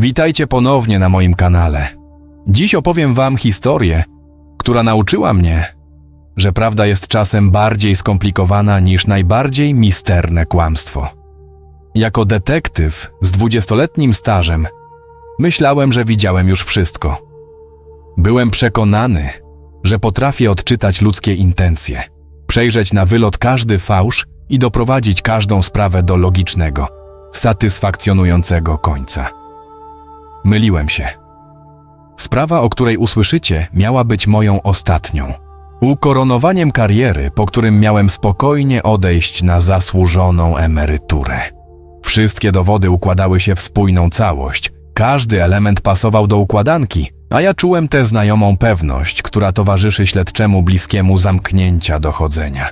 Witajcie ponownie na moim kanale. Dziś opowiem Wam historię, która nauczyła mnie, że prawda jest czasem bardziej skomplikowana niż najbardziej misterne kłamstwo. Jako detektyw z dwudziestoletnim stażem myślałem, że widziałem już wszystko. Byłem przekonany, że potrafię odczytać ludzkie intencje, przejrzeć na wylot każdy fałsz i doprowadzić każdą sprawę do logicznego, satysfakcjonującego końca. Myliłem się. Sprawa, o której usłyszycie, miała być moją ostatnią. Ukoronowaniem kariery, po którym miałem spokojnie odejść na zasłużoną emeryturę. Wszystkie dowody układały się w spójną całość, każdy element pasował do układanki, a ja czułem tę znajomą pewność, która towarzyszy śledczemu bliskiemu zamknięcia dochodzenia.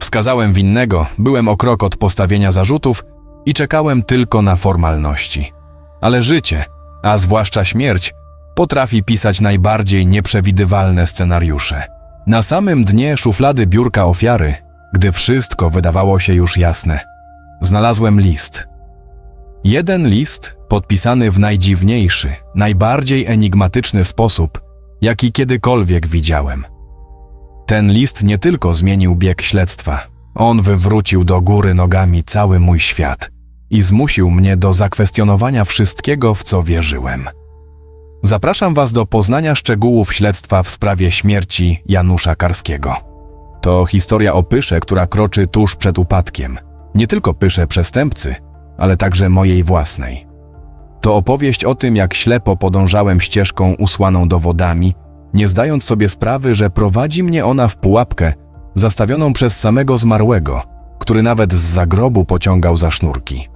Wskazałem winnego, byłem o krok od postawienia zarzutów i czekałem tylko na formalności. Ale życie, a zwłaszcza śmierć, potrafi pisać najbardziej nieprzewidywalne scenariusze. Na samym dnie szuflady biurka ofiary, gdy wszystko wydawało się już jasne, znalazłem list. Jeden list podpisany w najdziwniejszy, najbardziej enigmatyczny sposób, jaki kiedykolwiek widziałem. Ten list nie tylko zmienił bieg śledztwa, on wywrócił do góry nogami cały mój świat i zmusił mnie do zakwestionowania wszystkiego, w co wierzyłem. Zapraszam Was do poznania szczegółów śledztwa w sprawie śmierci Janusza Karskiego. To historia o pysze, która kroczy tuż przed upadkiem. Nie tylko pysze przestępcy, ale także mojej własnej. To opowieść o tym, jak ślepo podążałem ścieżką usłaną dowodami, nie zdając sobie sprawy, że prowadzi mnie ona w pułapkę zastawioną przez samego zmarłego, który nawet z zagrobu pociągał za sznurki.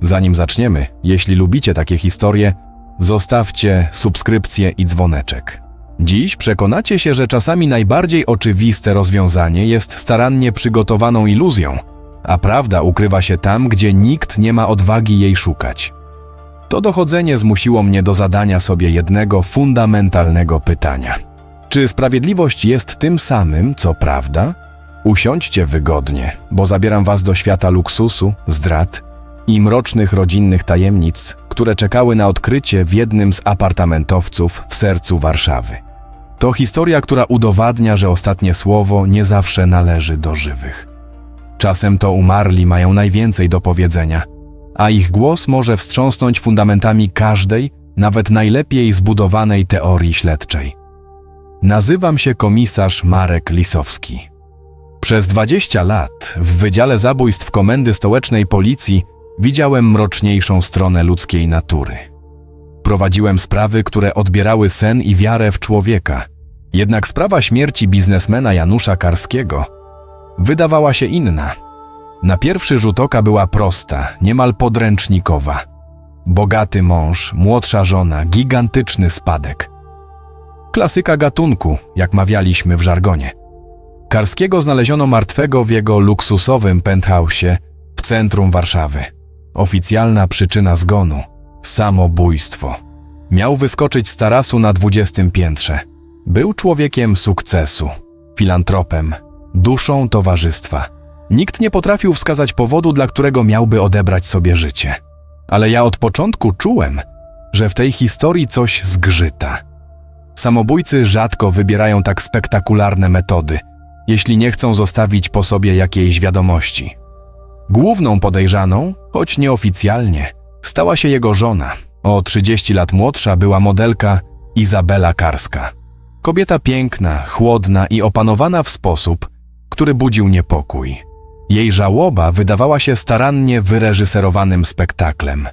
Zanim zaczniemy, jeśli lubicie takie historie, zostawcie subskrypcję i dzwoneczek. Dziś przekonacie się, że czasami najbardziej oczywiste rozwiązanie jest starannie przygotowaną iluzją, a prawda ukrywa się tam, gdzie nikt nie ma odwagi jej szukać. To dochodzenie zmusiło mnie do zadania sobie jednego fundamentalnego pytania. Czy sprawiedliwość jest tym samym, co prawda? Usiądźcie wygodnie, bo zabieram was do świata luksusu, zdrad i mrocznych rodzinnych tajemnic, które czekały na odkrycie w jednym z apartamentowców w sercu Warszawy. To historia, która udowadnia, że ostatnie słowo nie zawsze należy do żywych. Czasem to umarli mają najwięcej do powiedzenia, a ich głos może wstrząsnąć fundamentami każdej, nawet najlepiej zbudowanej teorii śledczej. Nazywam się komisarz Marek Lisowski. Przez 20 lat w Wydziale Zabójstw Komendy Stołecznej Policji widziałem mroczniejszą stronę ludzkiej natury. Prowadziłem sprawy, które odbierały sen i wiarę w człowieka. Jednak sprawa śmierci biznesmena Janusza Karskiego wydawała się inna. Na pierwszy rzut oka była prosta, niemal podręcznikowa. Bogaty mąż, młodsza żona, gigantyczny spadek. Klasyka gatunku, jak mawialiśmy w żargonie. Karskiego znaleziono martwego w jego luksusowym penthouse'ie w centrum Warszawy. Oficjalna przyczyna zgonu samobójstwo. Miał wyskoczyć z tarasu na dwudziestym piętrze. Był człowiekiem sukcesu, filantropem, duszą towarzystwa. Nikt nie potrafił wskazać powodu, dla którego miałby odebrać sobie życie. Ale ja od początku czułem, że w tej historii coś zgrzyta. Samobójcy rzadko wybierają tak spektakularne metody, jeśli nie chcą zostawić po sobie jakiejś wiadomości. Główną podejrzaną, choć nieoficjalnie, stała się jego żona. O 30 lat młodsza była modelka Izabela Karska. Kobieta piękna, chłodna i opanowana w sposób, który budził niepokój. Jej żałoba wydawała się starannie wyreżyserowanym spektaklem.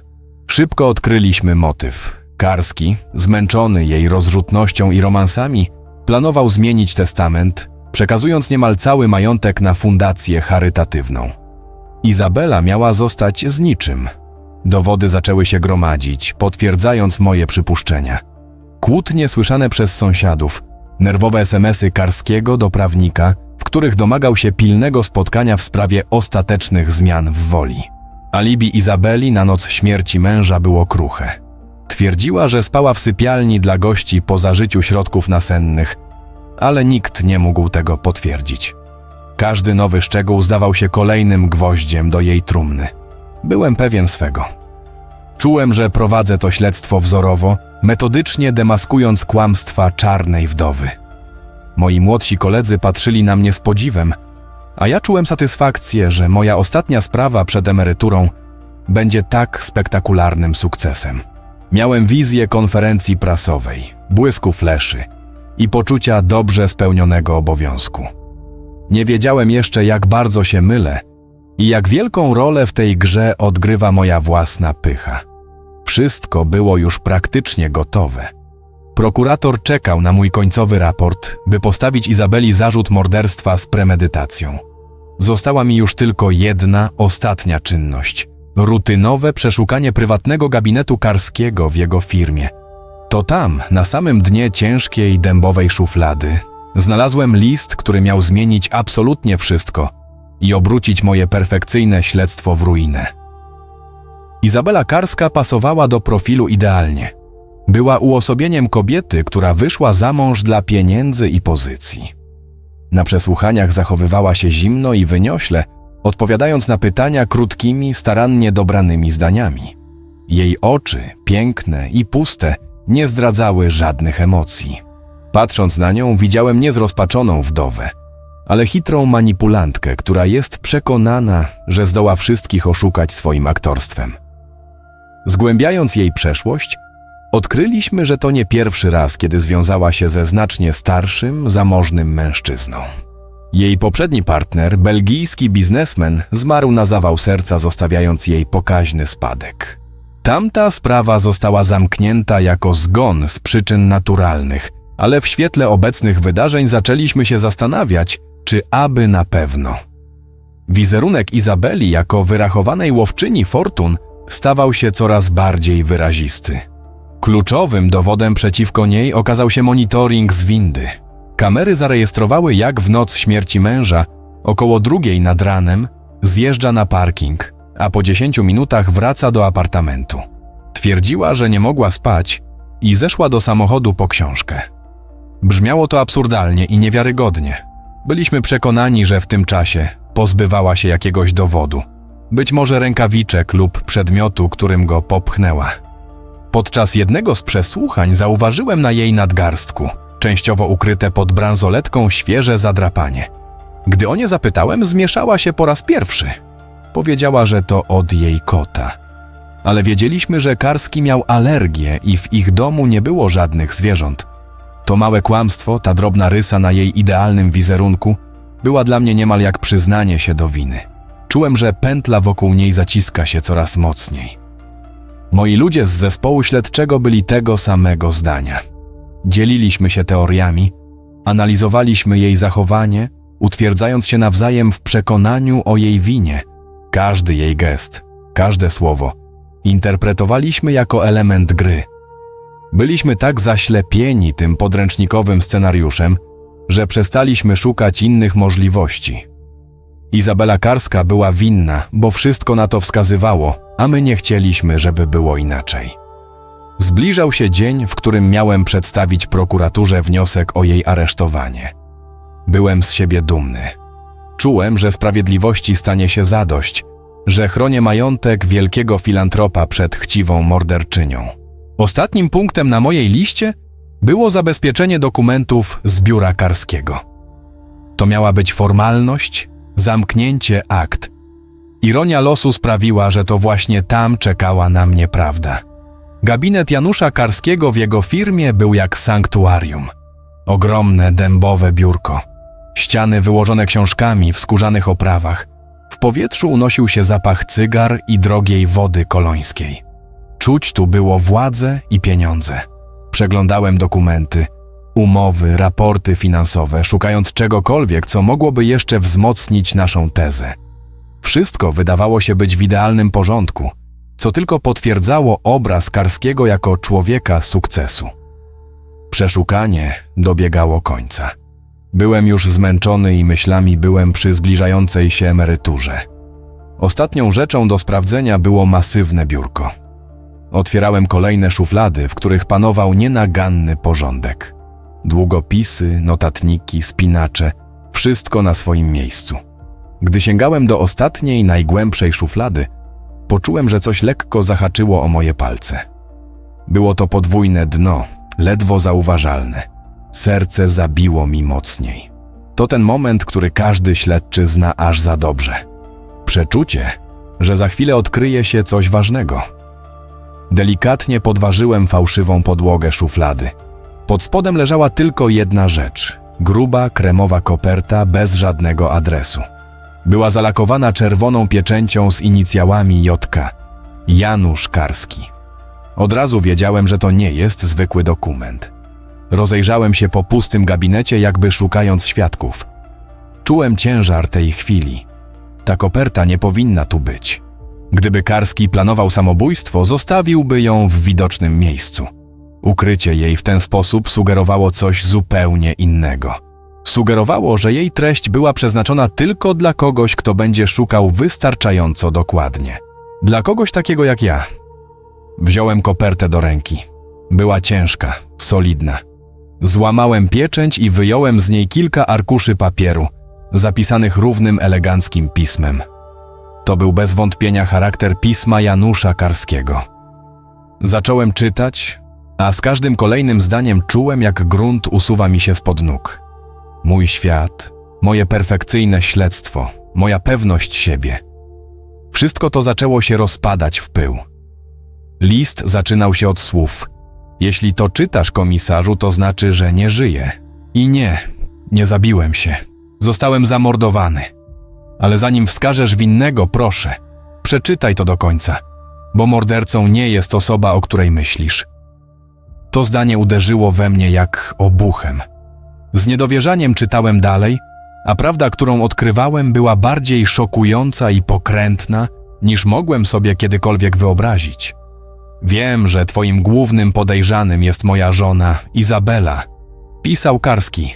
Szybko odkryliśmy motyw. Karski, zmęczony jej rozrzutnością i romansami, planował zmienić testament, przekazując niemal cały majątek na fundację charytatywną. Izabela miała zostać z niczym. Dowody zaczęły się gromadzić, potwierdzając moje przypuszczenia. Kłótnie słyszane przez sąsiadów, nerwowe SMSy Karskiego do prawnika, w których domagał się pilnego spotkania w sprawie ostatecznych zmian w woli. Alibi Izabeli na noc śmierci męża było kruche. Twierdziła, że spała w sypialni dla gości po zażyciu środków nasennych, ale nikt nie mógł tego potwierdzić. Każdy nowy szczegół zdawał się kolejnym gwoździem do jej trumny. Byłem pewien swego. Czułem, że prowadzę to śledztwo wzorowo, metodycznie demaskując kłamstwa czarnej wdowy. Moi młodsi koledzy patrzyli na mnie z podziwem, a ja czułem satysfakcję, że moja ostatnia sprawa przed emeryturą będzie tak spektakularnym sukcesem. Miałem wizję konferencji prasowej, błysku fleszy i poczucia dobrze spełnionego obowiązku. Nie wiedziałem jeszcze, jak bardzo się mylę i jak wielką rolę w tej grze odgrywa moja własna pycha. Wszystko było już praktycznie gotowe. Prokurator czekał na mój końcowy raport, by postawić Izabeli zarzut morderstwa z premedytacją. Została mi już tylko jedna, ostatnia czynność rutynowe przeszukanie prywatnego gabinetu Karskiego w jego firmie. To tam, na samym dnie ciężkiej dębowej szuflady, znalazłem list, który miał zmienić absolutnie wszystko i obrócić moje perfekcyjne śledztwo w ruinę. Izabela Karska pasowała do profilu idealnie. Była uosobieniem kobiety, która wyszła za mąż dla pieniędzy i pozycji. Na przesłuchaniach zachowywała się zimno i wyniośle, odpowiadając na pytania krótkimi, starannie dobranymi zdaniami. Jej oczy, piękne i puste, nie zdradzały żadnych emocji. Patrząc na nią, widziałem niezrozpaczoną wdowę, ale chytrą manipulantkę, która jest przekonana, że zdoła wszystkich oszukać swoim aktorstwem. Zgłębiając jej przeszłość, odkryliśmy, że to nie pierwszy raz, kiedy związała się ze znacznie starszym, zamożnym mężczyzną. Jej poprzedni partner, belgijski biznesmen, zmarł na zawał serca, zostawiając jej pokaźny spadek. Tamta sprawa została zamknięta jako zgon z przyczyn naturalnych, ale w świetle obecnych wydarzeń zaczęliśmy się zastanawiać, czy aby na pewno. Wizerunek Izabeli jako wyrachowanej łowczyni fortun stawał się coraz bardziej wyrazisty. Kluczowym dowodem przeciwko niej okazał się monitoring z windy. Kamery zarejestrowały, jak w noc śmierci męża, około drugiej nad ranem, zjeżdża na parking, a po 10 minutach wraca do apartamentu. Twierdziła, że nie mogła spać i zeszła do samochodu po książkę. Brzmiało to absurdalnie i niewiarygodnie. Byliśmy przekonani, że w tym czasie pozbywała się jakiegoś dowodu, być może rękawiczek lub przedmiotu, którym go popchnęła. Podczas jednego z przesłuchań zauważyłem na jej nadgarstku, częściowo ukryte pod bransoletką, świeże zadrapanie. Gdy o nie zapytałem, zmieszała się po raz pierwszy. Powiedziała, że to od jej kota. Ale wiedzieliśmy, że Karski miał alergię i w ich domu nie było żadnych zwierząt. To małe kłamstwo, ta drobna rysa na jej idealnym wizerunku, była dla mnie niemal jak przyznanie się do winy. Czułem, że pętla wokół niej zaciska się coraz mocniej. Moi ludzie z zespołu śledczego byli tego samego zdania. Dzieliliśmy się teoriami, analizowaliśmy jej zachowanie, utwierdzając się nawzajem w przekonaniu o jej winie. Każdy jej gest, każde słowo interpretowaliśmy jako element gry. Byliśmy tak zaślepieni tym podręcznikowym scenariuszem, że przestaliśmy szukać innych możliwości. Izabela Karska była winna, bo wszystko na to wskazywało, a my nie chcieliśmy, żeby było inaczej. Zbliżał się dzień, w którym miałem przedstawić prokuraturze wniosek o jej aresztowanie. Byłem z siebie dumny. Czułem, że sprawiedliwości stanie się zadość, że chronię majątek wielkiego filantropa przed chciwą morderczynią. Ostatnim punktem na mojej liście było zabezpieczenie dokumentów z biura karskiego. To miała być formalność, zamknięcie akt. Ironia losu sprawiła, że to właśnie tam czekała na mnie prawda. Gabinet Janusza Karskiego w jego firmie był jak sanktuarium. Ogromne dębowe biurko, ściany wyłożone książkami w skórzanych oprawach. W powietrzu unosił się zapach cygar i drogiej wody kolońskiej. Czuć tu było władzę i pieniądze. Przeglądałem dokumenty, umowy, raporty finansowe, szukając czegokolwiek, co mogłoby jeszcze wzmocnić naszą tezę. Wszystko wydawało się być w idealnym porządku, co tylko potwierdzało obraz Karskiego jako człowieka sukcesu. Przeszukanie dobiegało końca. Byłem już zmęczony i myślami byłem przy zbliżającej się emeryturze. Ostatnią rzeczą do sprawdzenia było masywne biurko. Otwierałem kolejne szuflady, w których panował nienaganny porządek. Długopisy, notatniki, spinacze wszystko na swoim miejscu. Gdy sięgałem do ostatniej, najgłębszej szuflady, poczułem, że coś lekko zahaczyło o moje palce. Było to podwójne dno, ledwo zauważalne. Serce zabiło mi mocniej. To ten moment, który każdy śledczy zna aż za dobrze. Przeczucie, że za chwilę odkryje się coś ważnego. Delikatnie podważyłem fałszywą podłogę szuflady. Pod spodem leżała tylko jedna rzecz gruba, kremowa koperta bez żadnego adresu. Była zalakowana czerwoną pieczęcią z inicjałami Jotka Janusz Karski. Od razu wiedziałem, że to nie jest zwykły dokument. Rozejrzałem się po pustym gabinecie, jakby szukając świadków. Czułem ciężar tej chwili. Ta koperta nie powinna tu być. Gdyby Karski planował samobójstwo, zostawiłby ją w widocznym miejscu. Ukrycie jej w ten sposób sugerowało coś zupełnie innego. Sugerowało, że jej treść była przeznaczona tylko dla kogoś, kto będzie szukał wystarczająco dokładnie. Dla kogoś takiego jak ja. Wziąłem kopertę do ręki. Była ciężka, solidna. Złamałem pieczęć i wyjąłem z niej kilka arkuszy papieru, zapisanych równym eleganckim pismem. To był bez wątpienia charakter pisma Janusza Karskiego. Zacząłem czytać, a z każdym kolejnym zdaniem czułem, jak grunt usuwa mi się spod nóg. Mój świat, moje perfekcyjne śledztwo, moja pewność siebie. Wszystko to zaczęło się rozpadać w pył. List zaczynał się od słów: Jeśli to czytasz, komisarzu, to znaczy, że nie żyję. I nie, nie zabiłem się. Zostałem zamordowany. Ale zanim wskażesz winnego, proszę, przeczytaj to do końca, bo mordercą nie jest osoba, o której myślisz. To zdanie uderzyło we mnie jak obuchem. Z niedowierzaniem czytałem dalej, a prawda, którą odkrywałem, była bardziej szokująca i pokrętna, niż mogłem sobie kiedykolwiek wyobrazić. Wiem, że twoim głównym podejrzanym jest moja żona, Izabela. Pisał Karski.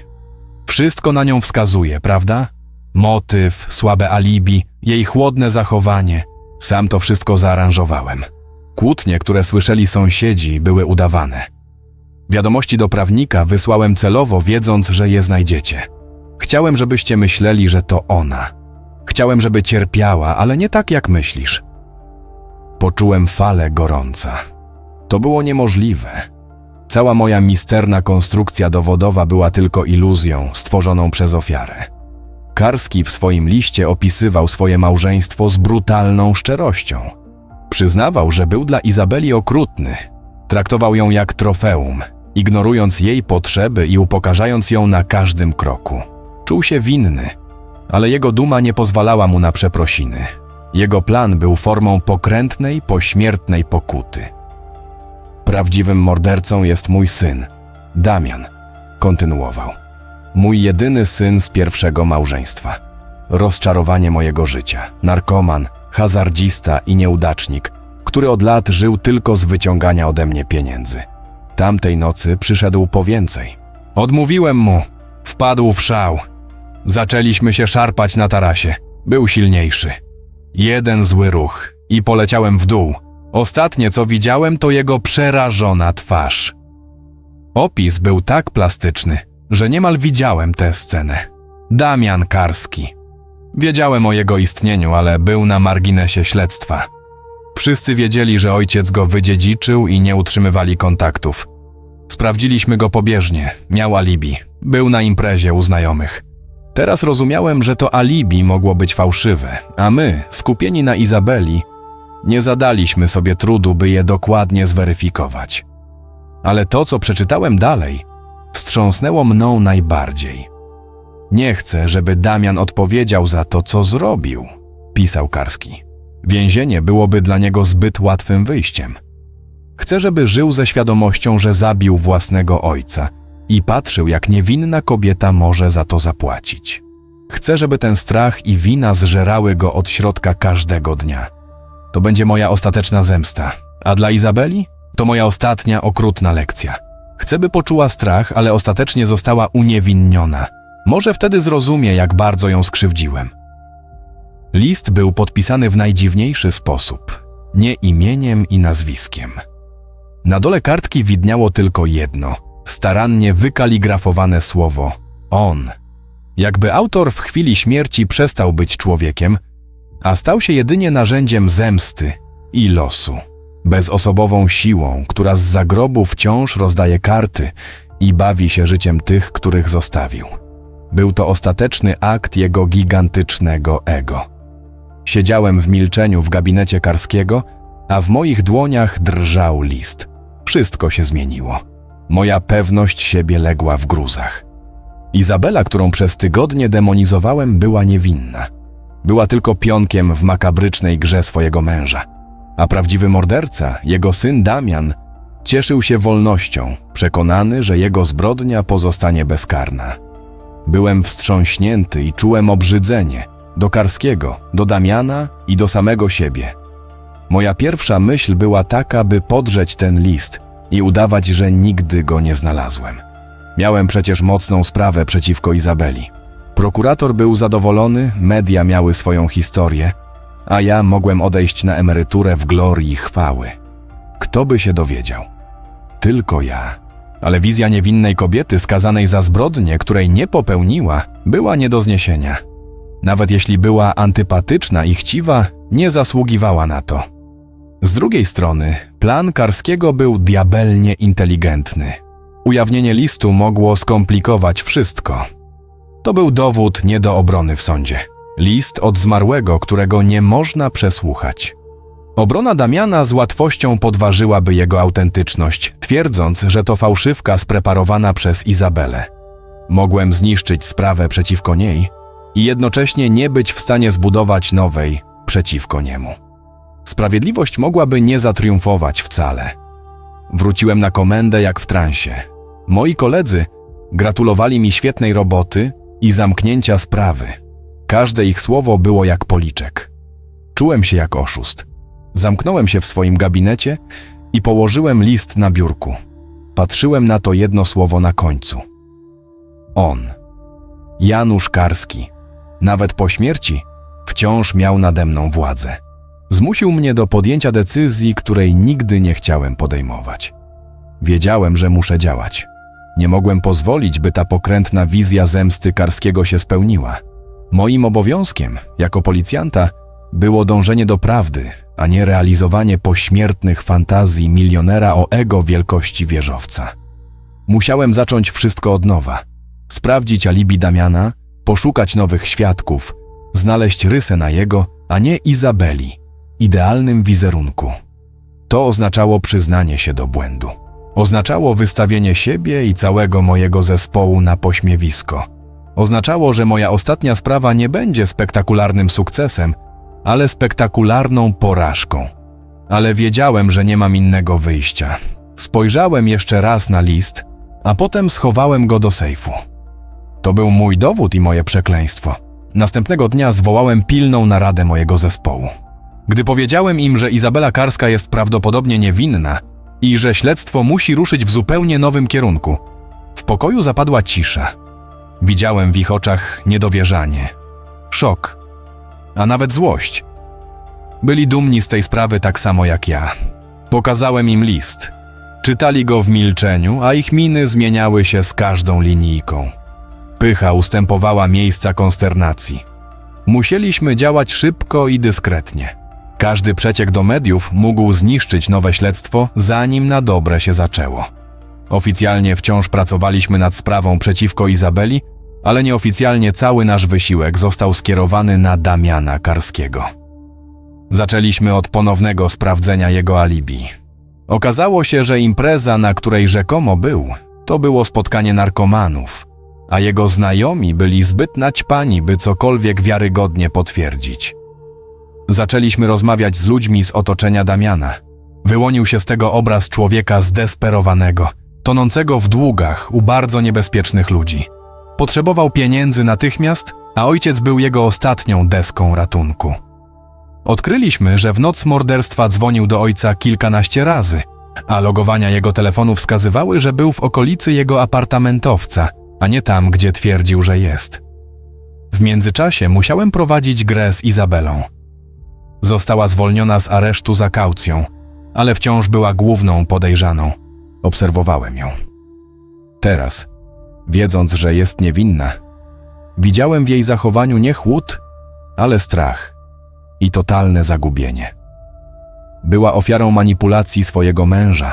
Wszystko na nią wskazuje, prawda? Motyw, słabe alibi, jej chłodne zachowanie. Sam to wszystko zaaranżowałem. Kłótnie, które słyszeli sąsiedzi, były udawane. Wiadomości do prawnika wysłałem celowo, wiedząc, że je znajdziecie. Chciałem, żebyście myśleli, że to ona. Chciałem, żeby cierpiała, ale nie tak, jak myślisz. Poczułem falę gorąca. To było niemożliwe. Cała moja misterna konstrukcja dowodowa była tylko iluzją stworzoną przez ofiarę. Karski w swoim liście opisywał swoje małżeństwo z brutalną szczerością. Przyznawał, że był dla Izabeli okrutny. Traktował ją jak trofeum, ignorując jej potrzeby i upokarzając ją na każdym kroku. Czuł się winny, ale jego duma nie pozwalała mu na przeprosiny. Jego plan był formą pokrętnej, pośmiertnej pokuty. Prawdziwym mordercą jest mój syn, Damian, kontynuował. Mój jedyny syn z pierwszego małżeństwa. Rozczarowanie mojego życia. Narkoman, hazardzista i nieudacznik, który od lat żył tylko z wyciągania ode mnie pieniędzy. Tamtej nocy przyszedł po więcej. Odmówiłem mu. Wpadł w szał. Zaczęliśmy się szarpać na tarasie. Był silniejszy. Jeden zły ruch i poleciałem w dół. Ostatnie, co widziałem, to jego przerażona twarz. Opis był tak plastyczny, że niemal widziałem tę scenę. Damian Karski. Wiedziałem o jego istnieniu, ale był na marginesie śledztwa. Wszyscy wiedzieli, że ojciec go wydziedziczył i nie utrzymywali kontaktów. Sprawdziliśmy go pobieżnie, miał alibi, był na imprezie u znajomych. Teraz rozumiałem, że to alibi mogło być fałszywe, a my, skupieni na Izabeli, nie zadaliśmy sobie trudu, by je dokładnie zweryfikować. Ale to, co przeczytałem dalej, wstrząsnęło mną najbardziej. Nie chcę, żeby Damian odpowiedział za to, co zrobił, pisał Karski. Więzienie byłoby dla niego zbyt łatwym wyjściem. Chcę, żeby żył ze świadomością, że zabił własnego ojca i patrzył, jak niewinna kobieta może za to zapłacić. Chcę, żeby ten strach i wina zżerały go od środka każdego dnia. To będzie moja ostateczna zemsta. A dla Izabeli? To moja ostatnia okrutna lekcja. Chcę, by poczuła strach, ale ostatecznie została uniewinniona. Może wtedy zrozumie, jak bardzo ją skrzywdziłem. List był podpisany w najdziwniejszy sposób nie imieniem i nazwiskiem. Na dole kartki widniało tylko jedno starannie wykaligrafowane słowo on. Jakby autor w chwili śmierci przestał być człowiekiem, a stał się jedynie narzędziem zemsty i losu. Bezosobową siłą, która z zagrobu wciąż rozdaje karty i bawi się życiem tych, których zostawił. Był to ostateczny akt jego gigantycznego ego. Siedziałem w milczeniu w gabinecie Karskiego, a w moich dłoniach drżał list. Wszystko się zmieniło. Moja pewność siebie legła w gruzach. Izabela, którą przez tygodnie demonizowałem, była niewinna. Była tylko pionkiem w makabrycznej grze swojego męża. A prawdziwy morderca, jego syn Damian, cieszył się wolnością, przekonany, że jego zbrodnia pozostanie bezkarna. Byłem wstrząśnięty i czułem obrzydzenie do Karskiego, do Damiana i do samego siebie. Moja pierwsza myśl była taka, by podrzeć ten list i udawać, że nigdy go nie znalazłem. Miałem przecież mocną sprawę przeciwko Izabeli. Prokurator był zadowolony, media miały swoją historię, a ja mogłem odejść na emeryturę w glorii chwały. Kto by się dowiedział? Tylko ja. Ale wizja niewinnej kobiety skazanej za zbrodnię, której nie popełniła, była nie do zniesienia. Nawet jeśli była antypatyczna i chciwa, nie zasługiwała na to. Z drugiej strony, plan Karskiego był diabelnie inteligentny. Ujawnienie listu mogło skomplikować wszystko. To był dowód nie do obrony w sądzie. List od zmarłego, którego nie można przesłuchać. Obrona Damiana z łatwością podważyłaby jego autentyczność, twierdząc, że to fałszywka spreparowana przez Izabelę. Mogłem zniszczyć sprawę przeciwko niej i jednocześnie nie być w stanie zbudować nowej przeciwko niemu. Sprawiedliwość mogłaby nie zatriumfować wcale. Wróciłem na komendę jak w transie. Moi koledzy gratulowali mi świetnej roboty i zamknięcia sprawy. Każde ich słowo było jak policzek. Czułem się jak oszust. Zamknąłem się w swoim gabinecie i położyłem list na biurku. Patrzyłem na to jedno słowo na końcu. On. Janusz Karski. Nawet po śmierci wciąż miał nade mną władzę. Zmusił mnie do podjęcia decyzji, której nigdy nie chciałem podejmować. Wiedziałem, że muszę działać. Nie mogłem pozwolić, by ta pokrętna wizja zemsty Karskiego się spełniła. Moim obowiązkiem, jako policjanta, było dążenie do prawdy, a nie realizowanie pośmiertnych fantazji milionera o ego wielkości wieżowca. Musiałem zacząć wszystko od nowa. Sprawdzić alibi Damiana, poszukać nowych świadków, znaleźć rysę na jego, a nie Izabeli, idealnym wizerunku. To oznaczało przyznanie się do błędu. Oznaczało wystawienie siebie i całego mojego zespołu na pośmiewisko. Oznaczało, że moja ostatnia sprawa nie będzie spektakularnym sukcesem, ale spektakularną porażką. Ale wiedziałem, że nie mam innego wyjścia. Spojrzałem jeszcze raz na list, a potem schowałem go do sejfu. To był mój dowód i moje przekleństwo. Następnego dnia zwołałem pilną naradę mojego zespołu. Gdy powiedziałem im, że Izabela Karska jest prawdopodobnie niewinna i że śledztwo musi ruszyć w zupełnie nowym kierunku, w pokoju zapadła cisza. Widziałem w ich oczach niedowierzanie, szok, a nawet złość. Byli dumni z tej sprawy tak samo jak ja. Pokazałem im list. Czytali go w milczeniu, a ich miny zmieniały się z każdą linijką. Pycha ustępowała miejsca konsternacji. Musieliśmy działać szybko i dyskretnie. Każdy przeciek do mediów mógł zniszczyć nowe śledztwo, zanim na dobre się zaczęło. Oficjalnie wciąż pracowaliśmy nad sprawą przeciwko Izabeli, ale nieoficjalnie cały nasz wysiłek został skierowany na Damiana Karskiego. Zaczęliśmy od ponownego sprawdzenia jego alibi. Okazało się, że impreza, na której rzekomo był, to było spotkanie narkomanów, a jego znajomi byli zbyt naćpani, by cokolwiek wiarygodnie potwierdzić. Zaczęliśmy rozmawiać z ludźmi z otoczenia Damiana. Wyłonił się z tego obraz człowieka zdesperowanego, tonącego w długach u bardzo niebezpiecznych ludzi. Potrzebował pieniędzy natychmiast, a ojciec był jego ostatnią deską ratunku. Odkryliśmy, że w noc morderstwa dzwonił do ojca kilkanaście razy, a logowania jego telefonu wskazywały, że był w okolicy jego apartamentowca, a nie tam, gdzie twierdził, że jest. W międzyczasie musiałem prowadzić grę z Izabelą. Została zwolniona z aresztu za kaucją, ale wciąż była główną podejrzaną. Obserwowałem ją. Teraz, wiedząc, że jest niewinna, widziałem w jej zachowaniu nie chłód, ale strach. i totalne zagubienie. Była ofiarą manipulacji swojego męża,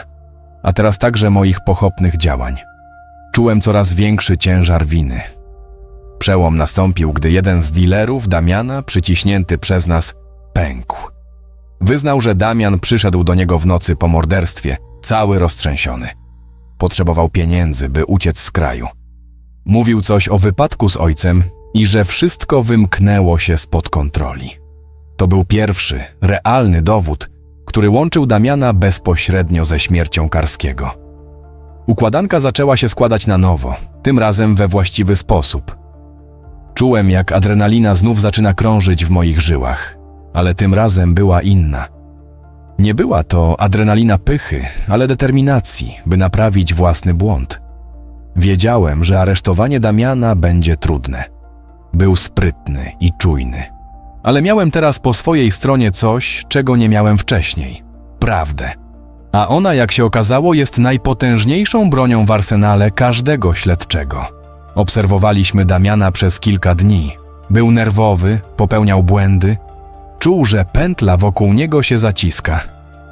a teraz także moich pochopnych działań. Czułem coraz większy ciężar winy. Przełom nastąpił, gdy jeden z dealerów Damiana, przyciśnięty przez nas, pękł. Wyznał, że Damian przyszedł do niego w nocy po morderstwie, cały roztrzęsiony. Potrzebował pieniędzy, by uciec z kraju. Mówił coś o wypadku z ojcem i że wszystko wymknęło się spod kontroli. To był pierwszy, realny dowód, który łączył Damiana bezpośrednio ze śmiercią Karskiego. Układanka zaczęła się składać na nowo, tym razem we właściwy sposób. Czułem, jak adrenalina znów zaczyna krążyć w moich żyłach, ale tym razem była inna. Nie była to adrenalina pychy, ale determinacji, by naprawić własny błąd. Wiedziałem, że aresztowanie Damiana będzie trudne. Był sprytny i czujny. Ale miałem teraz po swojej stronie coś, czego nie miałem wcześniej prawdę. A ona, jak się okazało, jest najpotężniejszą bronią w arsenale każdego śledczego. Obserwowaliśmy Damiana przez kilka dni. Był nerwowy, popełniał błędy. Czuł, że pętla wokół niego się zaciska.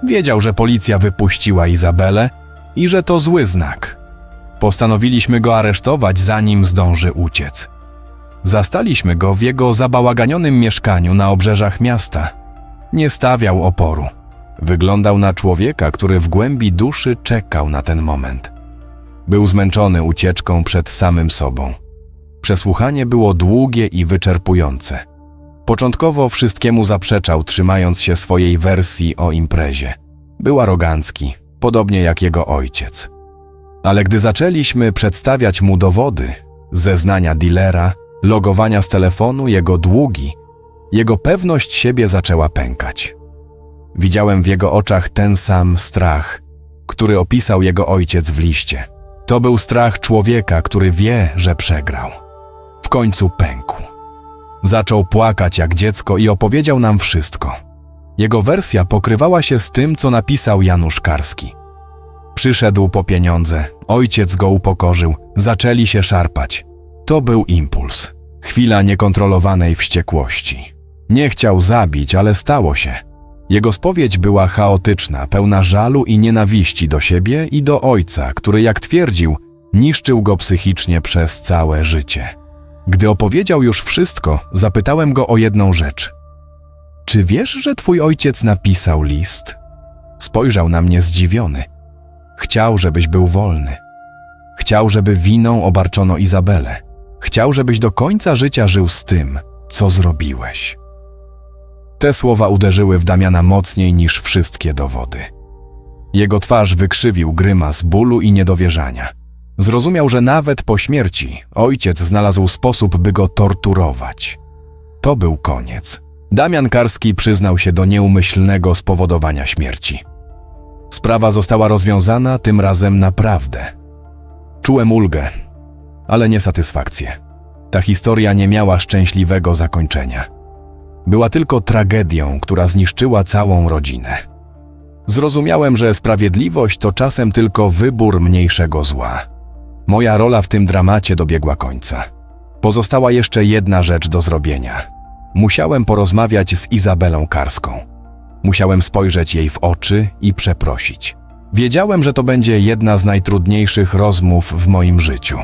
Wiedział, że policja wypuściła Izabelę i że to zły znak. Postanowiliśmy go aresztować, zanim zdąży uciec. Zastaliśmy go w jego zabałaganionym mieszkaniu na obrzeżach miasta. Nie stawiał oporu. Wyglądał na człowieka, który w głębi duszy czekał na ten moment. Był zmęczony ucieczką przed samym sobą. Przesłuchanie było długie i wyczerpujące. Początkowo wszystkiemu zaprzeczał, trzymając się swojej wersji o imprezie. Był arogancki, podobnie jak jego ojciec. Ale gdy zaczęliśmy przedstawiać mu dowody, zeznania dealera, logowania z telefonu, jego długi, jego pewność siebie zaczęła pękać. Widziałem w jego oczach ten sam strach, który opisał jego ojciec w liście. To był strach człowieka, który wie, że przegrał. W końcu pękł. Zaczął płakać jak dziecko i opowiedział nam wszystko. Jego wersja pokrywała się z tym, co napisał Janusz Karski. Przyszedł po pieniądze, ojciec go upokorzył, zaczęli się szarpać. To był impuls, chwila niekontrolowanej wściekłości. Nie chciał zabić, ale stało się. Jego spowiedź była chaotyczna, pełna żalu i nienawiści do siebie i do ojca, który, jak twierdził, niszczył go psychicznie przez całe życie. Gdy opowiedział już wszystko, zapytałem go o jedną rzecz. Czy wiesz, że twój ojciec napisał list? Spojrzał na mnie zdziwiony. Chciał, żebyś był wolny. Chciał, żeby winą obarczono Izabelę. Chciał, żebyś do końca życia żył z tym, co zrobiłeś. Te słowa uderzyły w Damiana mocniej niż wszystkie dowody. Jego twarz wykrzywił grymas bólu i niedowierzania. Zrozumiał, że nawet po śmierci ojciec znalazł sposób, by go torturować. To był koniec. Damian Karski przyznał się do nieumyślnego spowodowania śmierci. Sprawa została rozwiązana tym razem naprawdę. Czułem ulgę, ale nie satysfakcję. Ta historia nie miała szczęśliwego zakończenia. Była tylko tragedią, która zniszczyła całą rodzinę. Zrozumiałem, że sprawiedliwość to czasem tylko wybór mniejszego zła. Moja rola w tym dramacie dobiegła końca. Pozostała jeszcze jedna rzecz do zrobienia. Musiałem porozmawiać z Izabelą Karską. Musiałem spojrzeć jej w oczy i przeprosić. Wiedziałem, że to będzie jedna z najtrudniejszych rozmów w moim życiu.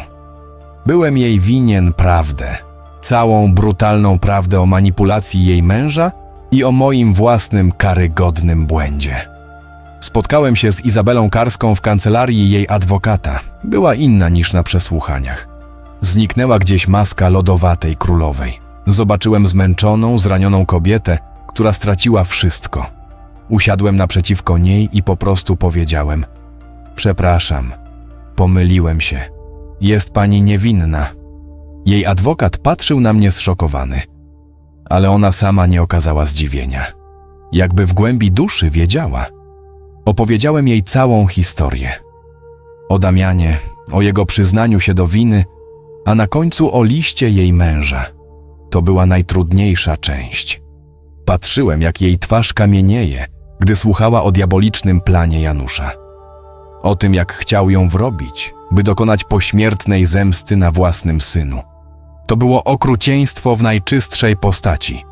Byłem jej winien prawdę, całą brutalną prawdę o manipulacji jej męża i o moim własnym karygodnym błędzie. Spotkałem się z Izabelą Karską w kancelarii jej adwokata. Była inna niż na przesłuchaniach. Zniknęła gdzieś maska lodowatej królowej. Zobaczyłem zmęczoną, zranioną kobietę, która straciła wszystko. Usiadłem naprzeciwko niej i po prostu powiedziałem: Przepraszam, pomyliłem się. Jest pani niewinna. Jej adwokat patrzył na mnie zszokowany, ale ona sama nie okazała zdziwienia. Jakby w głębi duszy wiedziała. Opowiedziałem jej całą historię. O Damianie, o jego przyznaniu się do winy, a na końcu o liście jej męża. To była najtrudniejsza część. Patrzyłem, jak jej twarz kamienieje, gdy słuchała o diabolicznym planie Janusza. O tym, jak chciał ją wrobić, by dokonać pośmiertnej zemsty na własnym synu. To było okrucieństwo w najczystszej postaci.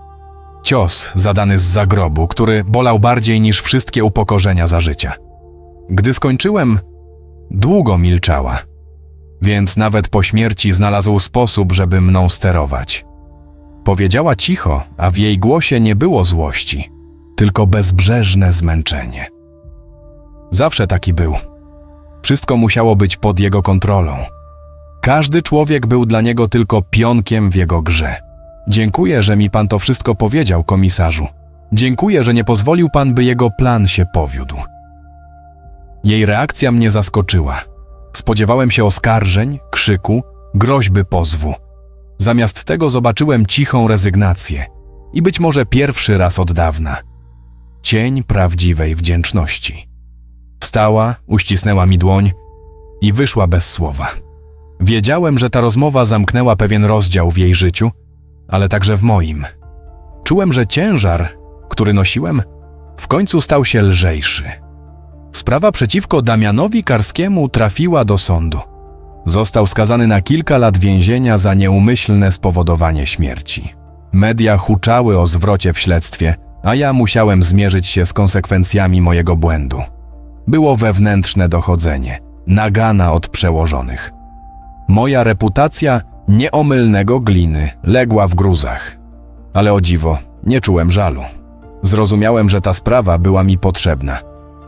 Cios zadany z zagrobu, który bolał bardziej niż wszystkie upokorzenia za życia. Gdy skończyłem, długo milczała, więc nawet po śmierci znalazł sposób, żeby mną sterować. Powiedziała cicho, a w jej głosie nie było złości, tylko bezbrzeżne zmęczenie. Zawsze taki był. Wszystko musiało być pod jego kontrolą. Każdy człowiek był dla niego tylko pionkiem w jego grze. Dziękuję, że mi pan to wszystko powiedział, komisarzu. Dziękuję, że nie pozwolił pan, by jego plan się powiódł. Jej reakcja mnie zaskoczyła. Spodziewałem się oskarżeń, krzyku, groźby pozwu. Zamiast tego zobaczyłem cichą rezygnację i być może pierwszy raz od dawna cień prawdziwej wdzięczności. Wstała, uścisnęła mi dłoń i wyszła bez słowa. Wiedziałem, że ta rozmowa zamknęła pewien rozdział w jej życiu, ale także w moim. Czułem, że ciężar, który nosiłem, w końcu stał się lżejszy. Sprawa przeciwko Damianowi Karskiemu trafiła do sądu. Został skazany na kilka lat więzienia za nieumyślne spowodowanie śmierci. Media huczały o zwrocie w śledztwie, a ja musiałem zmierzyć się z konsekwencjami mojego błędu. Było wewnętrzne dochodzenie, nagana od przełożonych. Moja reputacja nieomylnego gliny legła w gruzach. Ale o dziwo, nie czułem żalu. Zrozumiałem, że ta sprawa była mi potrzebna.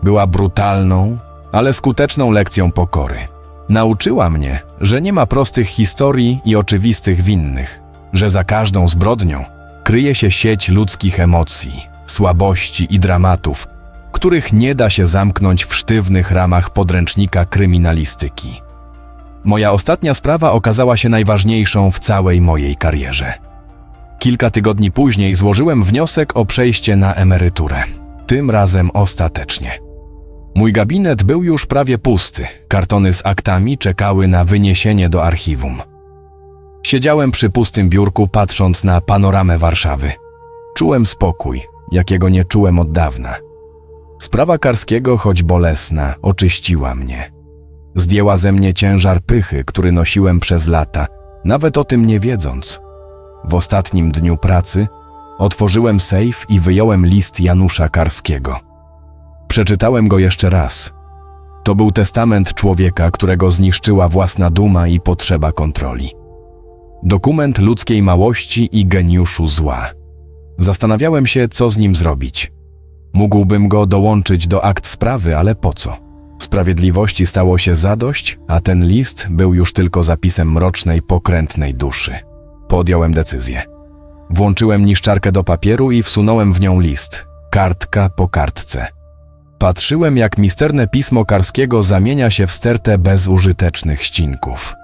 Była brutalną, ale skuteczną lekcją pokory. Nauczyła mnie, że nie ma prostych historii i oczywistych winnych, że za każdą zbrodnią kryje się sieć ludzkich emocji, słabości i dramatów, których nie da się zamknąć w sztywnych ramach podręcznika kryminalistyki. Moja ostatnia sprawa okazała się najważniejszą w całej mojej karierze. Kilka tygodni później złożyłem wniosek o przejście na emeryturę. Tym razem ostatecznie. Mój gabinet był już prawie pusty. Kartony z aktami czekały na wyniesienie do archiwum. Siedziałem przy pustym biurku, patrząc na panoramę Warszawy. Czułem spokój, jakiego nie czułem od dawna. Sprawa Karskiego, choć bolesna, oczyściła mnie. Zdjęła ze mnie ciężar pychy, który nosiłem przez lata, nawet o tym nie wiedząc. W ostatnim dniu pracy otworzyłem sejf i wyjąłem list Janusza Karskiego. Przeczytałem go jeszcze raz. To był testament człowieka, którego zniszczyła własna duma i potrzeba kontroli. Dokument ludzkiej małości i geniuszu zła. Zastanawiałem się, co z nim zrobić. Mógłbym go dołączyć do akt sprawy, ale po co? Sprawiedliwości stało się zadość, a ten list był już tylko zapisem mrocznej, pokrętnej duszy. Podjąłem decyzję. Włączyłem niszczarkę do papieru i wsunąłem w nią list, kartka po kartce. Patrzyłem, jak misterne pismo Karskiego zamienia się w stertę bezużytecznych ścinków.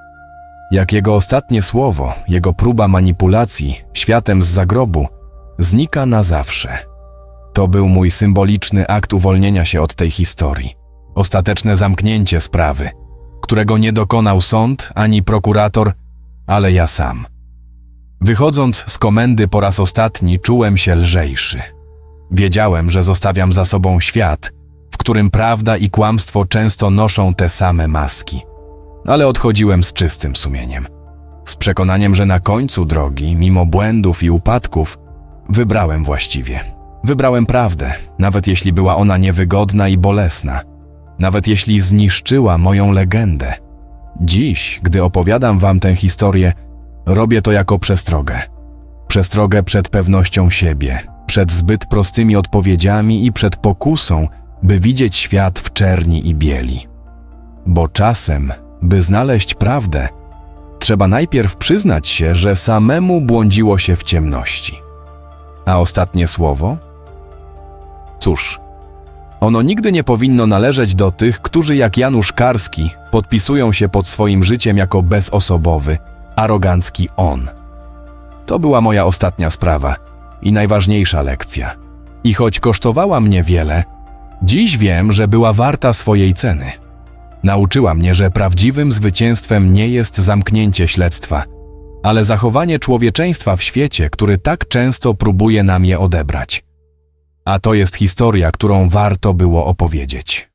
Jak jego ostatnie słowo, jego próba manipulacji światem z zagrobu znika na zawsze. To był mój symboliczny akt uwolnienia się od tej historii. Ostateczne zamknięcie sprawy, którego nie dokonał sąd ani prokurator, ale ja sam. Wychodząc z komendy po raz ostatni, czułem się lżejszy. Wiedziałem, że zostawiam za sobą świat, którym prawda i kłamstwo często noszą te same maski. Ale odchodziłem z czystym sumieniem. Z przekonaniem, że na końcu drogi, mimo błędów i upadków, wybrałem właściwie. Wybrałem prawdę, nawet jeśli była ona niewygodna i bolesna, nawet jeśli zniszczyła moją legendę. Dziś, gdy opowiadam wam tę historię, robię to jako przestrogę. Przestrogę przed pewnością siebie, przed zbyt prostymi odpowiedziami i przed pokusą, by widzieć świat w czerni i bieli. Bo czasem, by znaleźć prawdę, trzeba najpierw przyznać się, że samemu błądziło się w ciemności. A ostatnie słowo? Cóż, ono nigdy nie powinno należeć do tych, którzy jak Janusz Karski podpisują się pod swoim życiem jako bezosobowy, arogancki on. To była moja ostatnia sprawa i najważniejsza lekcja. I choć kosztowała mnie wiele, dziś wiem, że była warta swojej ceny. Nauczyła mnie, że prawdziwym zwycięstwem nie jest zamknięcie śledztwa, ale zachowanie człowieczeństwa w świecie, który tak często próbuje nam je odebrać. A to jest historia, którą warto było opowiedzieć.